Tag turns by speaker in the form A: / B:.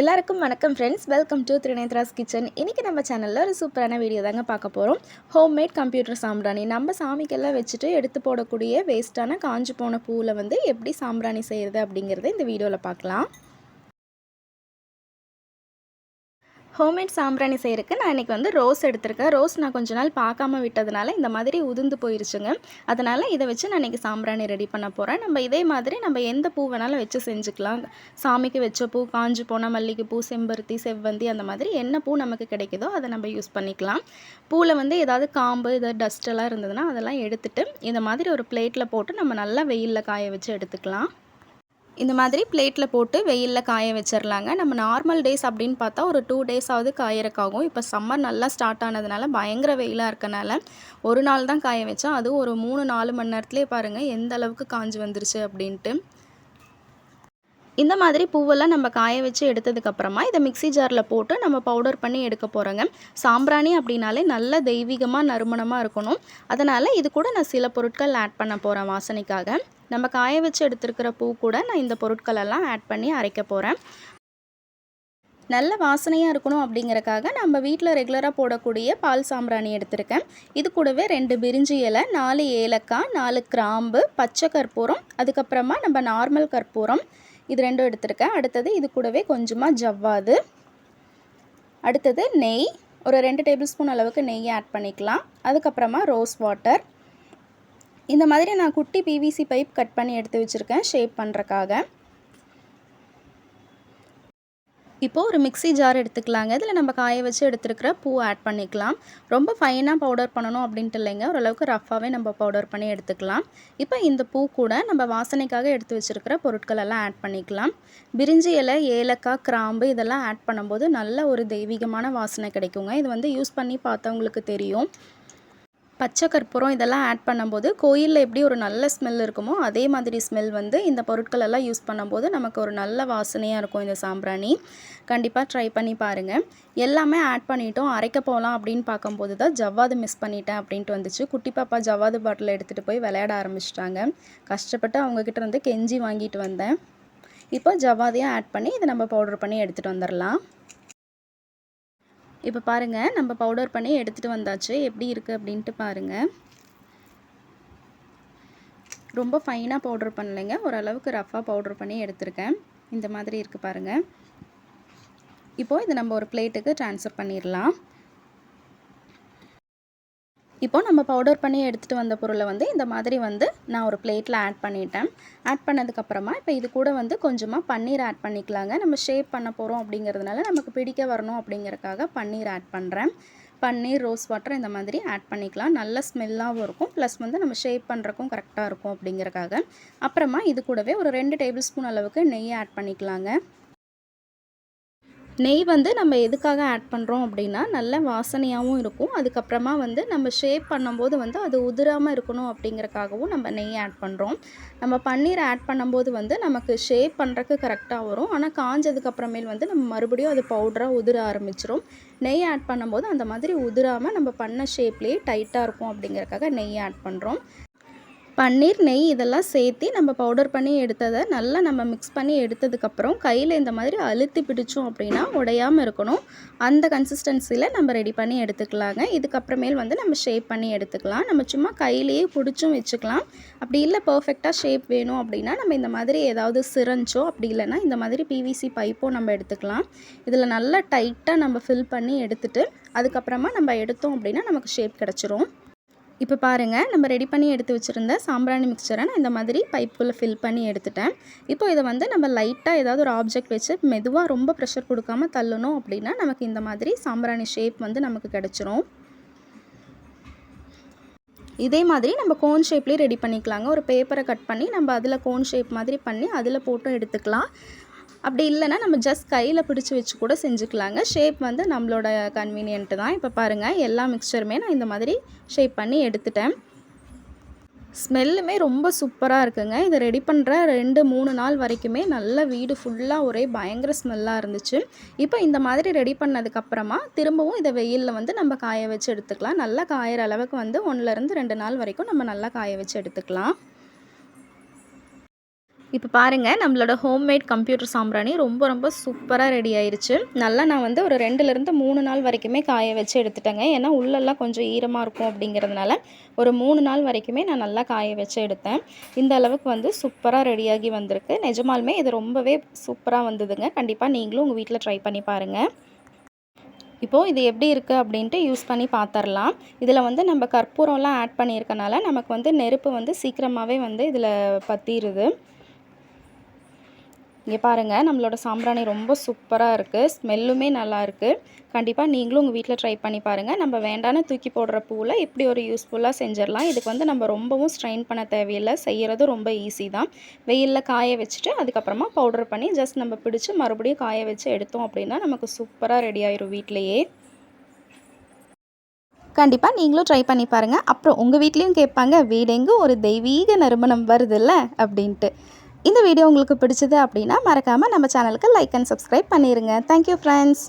A: எல்லாருக்கும் வணக்கம் friends welcome to Thirunethra's kitchen இன்றைக்கி நம்ம சேனலில் ஒரு சூப்பரான வீடியோ தாங்க பார்க்க போகிறோம் ஹோம்மேட் கம்ப்யூட்டர் சாம்பிராணி. நம்ம சாமிக்கெல்லாம் வச்சுட்டு எடுத்து போடக்கூடிய வேஸ்ட்டான காஞ்சு போன பூவில் வந்து எப்படி சாம்பிராணி செய்கிறது அப்படிங்கிறத இந்த வீடியோவில் பார்க்கலாம். ஹோம்மேட் சாம்பிராணி செய்கிறதுக்கு நான் இன்றைக்கி வந்து ரோஸ் எடுத்திருக்கேன். ரோஸ் நான் கொஞ்ச நாள் பார்க்காம விட்டதுனால இந்த மாதிரி உதிர்ந்து போயிருச்சுங்க. அதனால் இதை வச்சு நான் இன்றைக்கி சாம்பிராணி ரெடி பண்ண போகிறேன் நம்ம இதே மாதிரி நம்ம எந்த பூ வேணாலும் வச்சு செஞ்சுக்கலாம். சாமிக்கு வச்ச பூ காஞ்சி போன மல்லிகைப்பூ செம்பருத்தி செவ்வந்தி அந்த மாதிரி என்ன பூ நமக்கு கிடைக்குதோ அதை நம்ம யூஸ் பண்ணிக்கலாம். பூவில் வந்து ஏதாவது காம்பு ஏதாவது டஸ்ட்டெல்லாம் இருந்ததுன்னா அதெல்லாம் எடுத்துகிட்டு இந்த மாதிரி ஒரு பிளேட்டில் போட்டு நம்ம நல்லா வெயிலில் காய வச்சு எடுத்துக்கலாம். இந்த மாதிரி பிளேட்டில் போட்டு வெயிலில் காய வச்சிடலாங்க நம்ம நார்மல் டேஸ் அப்படின்னு பார்த்தா ஒரு டூ டேஸாவது காயறக்காகும் இப்போ சம்மர் நல்லா ஸ்டார்ட் ஆனதுனால பயங்கர வெயிலாக இருக்கனால ஒரு நாள் தான் காய வச்சோம் அதுவும் ஒரு மூணு நாலு மணி நேரத்துலேயே பாருங்கள் எந்த அளவுக்கு காஞ்சி வந்துருச்சு அப்படின்ட்டு. இந்த மாதிரி பூவெல்லாம் நம்ம காய வச்சு எடுத்ததுக்கப்புறமா இதை மிக்சி ஜாரில் போட்டு நம்ம பவுடர் பண்ணி எடுக்க போகிறோங்க சாம்பிராணி அப்படின்னாலே நல்ல தெய்வீகமாக நறுமணமாக இருக்கணும். அதனால் இது கூட நான் சில பொருட்கள் ஆட் பண்ண போகிறேன் வாசனைக்காக. நம்ம காய வச்சு எடுத்துருக்கிற பூ கூட நான் இந்த பொருட்களெல்லாம் ஆட் பண்ணி அரைக்க போகிறேன் நல்ல வாசனையாக இருக்கணும் அப்படிங்கிறக்காக நம்ம வீட்டில் ரெகுலராக போடக்கூடிய பால் சாம்பிராணி எடுத்திருக்கேன். இது கூடவே ரெண்டு பிரிஞ்சி இலை நாலு ஏலக்காய் நாலு கிராம்பு பச்சை கற்பூரம் அதுக்கப்புறமா நம்ம நார்மல் கற்பூரம் இது ரெண்டும் எடுத்திருக்கேன். அடுத்தது இது கூடவே கொஞ்சமாக ஜவ்வாது. அடுத்தது நெய் ஒரு ரெண்டு டேபிள் ஸ்பூன் அளவுக்கு நெய் ஆட் பண்ணிக்கலாம். அதுக்கப்புறமா ரோஸ் வாட்டர் இந்த மாதிரி நான் குட்டி பிவிசி பைப் கட் பண்ணி எடுத்து வச்சுருக்கேன். ஷேப் பண்ணுறக்காக இப்போது ஒரு மிக்சி ஜார் எடுத்துக்கலாங்க. இதில் நம்ம காய வச்சு எடுத்துருக்கிற பூ ஆட் பண்ணிக்கலாம். ரொம்ப ஃபைனாக பவுடர் பண்ணணும் அப்படின்ட்டு இல்லைங்க. ஓரளவுக்கு ரஃப்பாகவே நம்ம பவுடர் பண்ணி எடுத்துக்கலாம். இப்போ இந்த பூ கூட நம்ம வாசனைக்காக எடுத்து வச்சுருக்கிற பொருட்கள் எல்லாம் ஆட் பண்ணிக்கலாம். பிரிஞ்சி இலை ஏலக்காய் கிராம்பு இதெல்லாம் ஆட் பண்ணும்போது நல்ல ஒரு தெய்வீகமான வாசனை கிடைக்குங்க. இது வந்து யூஸ் பண்ணி பார்த்தவங்களுக்கு தெரியும். பச்சை கற்பூரம் இதெல்லாம் ஆட் பண்ணும்போது கோயிலில் எப்படி ஒரு நல்ல ஸ்மெல் இருக்குமோ அதே மாதிரி ஸ்மெல் வந்து இந்த பொருட்கள் எல்லாம் யூஸ் பண்ணும்போது நமக்கு ஒரு நல்ல வாசனையாக இருக்கும் இந்த சாம்பிராணி. கண்டிப்பாக ட்ரை பண்ணி பாருங்கள் எல்லாமே ஆட் பண்ணிட்டோம். அரைக்க போகலாம் அப்படின்னு பார்க்கும்போது தான் ஜவ்வாது மிஸ் பண்ணிட்டேன் அப்படின்ட்டு வந்துச்சு. குட்டி பாப்பா ஜவ்வாது பாட்டில் எடுத்துகிட்டு போய் விளையாட ஆரம்பிச்சிட்டாங்க. கஷ்டப்பட்டு அவங்கக்கிட்ட இருந்து கெஞ்சி வாங்கிட்டு வந்தேன். இப்போ ஜவ்வாதையும் ஆட் பண்ணி இதை நம்ம பவுடர் பண்ணி எடுத்துகிட்டு வந்துடலாம் இப்போ பாருங்கள் நம்ம பவுடர் பண்ணி எடுத்துகிட்டு வந்தாச்சு. எப்படி இருக்குது அப்படின்ட்டு பாருங்கள் ரொம்ப ஃபைனாக பவுடர் பண்ணலைங்க. ஓரளவுக்கு ரஃப்பாக பவுடர் பண்ணி எடுத்திருக்கேன். இந்த மாதிரி இருக்குது பாருங்கள் இப்போது இதை நம்ம ஒரு பிளேட்டுக்கு ட்ரான்ஸ்ஃபர் பண்ணிடலாம். இப்போது நம்ம பவுடர் பண்ணி எடுத்துகிட்டு வந்த பொருளை வந்து இந்த மாதிரி வந்து நான் ஒரு பிளேட்டில் ஆட் பண்ணிட்டேன். ஆட் பண்ணதுக்கப்புறமா இப்போ இது கூட வந்து கொஞ்சமாக பன்னீர் ஆட் பண்ணிக்கலாங்க. நம்ம ஷேப் பண்ண போகிறோம் அப்படிங்கிறதுனால நமக்கு பிடிக்க வரணும் அப்படிங்கிறதுக்காக பன்னீர் ஆட் பண்ணுறேன் பன்னீர் ரோஸ் வாட்டர் இந்த மாதிரி ஆட் பண்ணிக்கலாம். நல்ல ஸ்மெல்லாகவும் இருக்கும். ப்ளஸ் வந்து நம்ம ஷேப் பண்ணுறக்கும் கரெக்டாக இருக்கும் அப்படிங்கிறக்காக அப்புறமா இது கூடவே ஒரு ரெண்டு டேபிள் ஸ்பூன் அளவுக்கு நெய் ஆட் பண்ணிக்கலாங்க. நெய் வந்து நம்ம எதுக்காக ஆட் பண்ணுறோம் அப்படின்னா நல்ல வாசனையாகவும் இருக்கும். அதுக்கப்புறமா வந்து நம்ம ஷேப் பண்ணும்போது வந்து அது உதிராமல் இருக்கணும் அப்படிங்கிறக்காகவும் நம்ம நெய் ஆட் பண்ணுறோம் நம்ம பன்னீர் ஆட் பண்ணும்போது வந்து நமக்கு ஷேப் பண்ணுறக்கு கரெக்டாக வரும். ஆனால் காஞ்சதுக்கப்புறமேல் வந்து நம்ம மறுபடியும் அது பவுடராக உதிர ஆரம்பிச்சிரும். நெய் ஆட் பண்ணும்போது அந்த மாதிரி உதிராமல் நம்ம பண்ண ஷேப்லேயே டைட்டாக இருக்கும் அப்படிங்கிறக்காக நெய் ஆட் பண்ணுறோம் பன்னீர் நெய் இதெல்லாம் சேர்த்து நம்ம பவுடர் பண்ணி எடுத்ததை நல்லா நம்ம மிக்ஸ் பண்ணி எடுத்ததுக்கப்புறம் கையில் இந்த மாதிரி அழுத்தி பிடிச்சோம் அப்படின்னா உடையாமல் இருக்கணும். அந்த கன்சிஸ்டன்சியில் நம்ம ரெடி பண்ணி எடுத்துக்கலாங்க. இதுக்கப்புறமேல் வந்து நம்ம ஷேப் பண்ணி எடுத்துக்கலாம். நம்ம சும்மா கையிலேயே பிடிச்சும் வச்சுக்கலாம். அப்படி இல்லை பர்ஃபெக்டாக ஷேப் வேணும் அப்படின்னா நம்ம இந்த மாதிரி ஏதாவது சிரஞ்சோ அப்படி இல்லைன்னா இந்த மாதிரி பிவிசி பைப்போ நம்ம எடுத்துக்கலாம். இதில் நல்லா டைட்டாக நம்ம ஃபில் பண்ணி எடுத்துகிட்டு அதுக்கப்புறமா நம்ம எடுத்தோம் அப்படின்னா நமக்கு ஷேப் கிடச்சிரும். இப்போ பாருங்கள் நம்ம ரெடி பண்ணி எடுத்து வச்சுருந்த சாம்பிராணி மிக்சரை நான் இந்த மாதிரி பைப்புக்குள்ளே ஃபில் பண்ணி எடுத்துட்டேன். இப்போ இதை வந்து நம்ம லைட்டாக ஏதாவது ஒரு ஆப்ஜெக்ட் வச்சு மெதுவாக ரொம்ப ப்ரெஷர் கொடுக்காம தள்ளணும் அப்படின்னா நமக்கு இந்த மாதிரி சாம்பிராணி ஷேப் வந்து நமக்கு கிடச்சிரும். இதே மாதிரி நம்ம கோன் ஷேப்லேயே ரெடி பண்ணிக்கலாங்க. ஒரு பேப்பரை கட் பண்ணி நம்ம அதில் கோன் ஷேப் மாதிரி பண்ணி அதில் போட்டும் எடுத்துக்கலாம். அப்படி இல்லைன்னா நம்ம ஜஸ்ட் கையில் பிடிச்சி வச்சு கூட செஞ்சுக்கலாங்க. ஷேப் வந்து நம்மளோட கன்வீனியன்ட்டு தான். இப்போ பாருங்கள் எல்லா மிக்சருமே நான் இந்த மாதிரி ஷேப் பண்ணி எடுத்துட்டேன். ஸ்மெல்லுமே ரொம்ப சூப்பராக இருக்குங்க. இதை ரெடி பண்ணுற ரெண்டு மூணு நாள் வரைக்குமே நல்ல வீடு ஃபுல்லாக ஒரே பயங்கர ஸ்மெல்லாக இருந்துச்சு. இப்போ இந்த மாதிரி ரெடி பண்ணதுக்கப்புறமா திரும்பவும் இதை வெயிலில் வந்து நம்ம காய வச்சு எடுத்துக்கலாம். நல்லா காயிற அளவுக்கு வந்து ஒன்றுலேருந்து ரெண்டு நாள் வரைக்கும் நம்ம நல்லா காய வச்சு எடுத்துக்கலாம். இப்போ பாருங்கள் நம்மளோட ஹோம்மேட் கம்ப்யூட்டர் சாம்பிராணி ரொம்ப ரொம்ப சூப்பராக ரெடி ஆயிடுச்சு நல்லா நான் வந்து ஒரு ரெண்டுலேருந்து மூணு நாள் வரைக்குமே காய வச்சு எடுத்துட்டேங்க. ஏன்னா உள்ளெல்லாம் கொஞ்சம் ஈரமாக இருக்கும் அப்படிங்கிறதுனால ஒரு மூணு நாள் வரைக்குமே நான் நல்லா காய வச்சு எடுத்தேன். இந்த அளவுக்கு வந்து சூப்பராக ரெடியாகி வந்திருக்கு. நிஜமாலுமே இது ரொம்பவே சூப்பராக வந்ததுங்க. கண்டிப்பாக நீங்களும் உங்கள் வீட்டில் ட்ரை பண்ணி பாருங்கள் இப்போது இது எப்படி இருக்குது அப்படின்ட்டு யூஸ் பண்ணி பார்த்துடலாம் இதில் வந்து நம்ம கற்பூரம்லாம் ஆட் பண்ணியிருக்கனால நமக்கு வந்து நெருப்பு வந்து சீக்கிரமாகவே வந்து இதில் பற்றிடுது இங்கே பாருங்கள் நம்மளோட சாம்பிராணி ரொம்ப சூப்பராக இருக்குது ஸ்மெல்லுமே நல்லா இருக்குது கண்டிப்பாக நீங்களும் உங்கள் வீட்டில் ட்ரை பண்ணி பாருங்கள் நம்ம வேண்டான்னு தூக்கி போடுற பூவில் இப்படி ஒரு யூஸ்ஃபுல்லாக செஞ்சிடலாம். இதுக்கு வந்து நம்ம ரொம்பவும் ஸ்ட்ரெயின் பண்ண தேவையில்லை. செய்கிறது ரொம்ப ஈஸி தான். வெயிலில் காய வச்சுட்டு அதுக்கப்புறமா பவுடர் பண்ணி ஜஸ்ட் நம்ம பிடிச்சி மறுபடியும் காய வச்சு எடுத்தோம் அப்படின்னா நமக்கு சூப்பராக ரெடி ஆயிரும் வீட்டிலையே கண்டிப்பாக நீங்களும் ட்ரை பண்ணி பாருங்கள் அப்புறம் உங்கள் வீட்லேயும் கேட்பாங்க வீடெங்கும் ஒரு தெய்வீக நறுமணம் வருதுல்ல? அப்படின்ட்டு. இந்த வீடியோ உங்களுக்கு பிடிச்சது அப்படின்னா மறக்காமல் நம்ம சேனலுக்கு லைக் அண்ட் சப்ஸ்கிரைப் பண்ணிடுங்க தேங்க்யூ ஃப்ரெண்ட்ஸ்